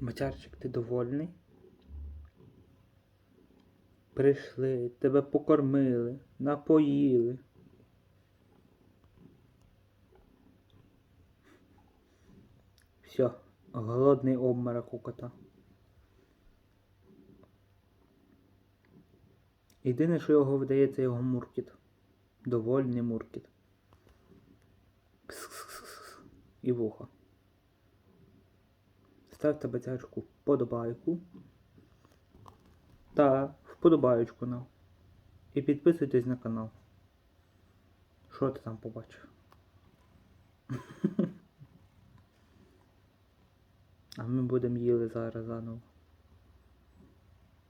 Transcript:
Мачарчик, ти довольний? Прийшли, тебе покормили, напоїли. Все, голодний обморок у кота. Єдине, що його видається, його муркіт. Довольний муркіт. Кс-кс-кс-кс. І вуха. Ставте бацячку вподобайку. Та вподобайку нам. І підписуйтесь на канал. Що ти там побачив? А ми будемо їли зараз заново.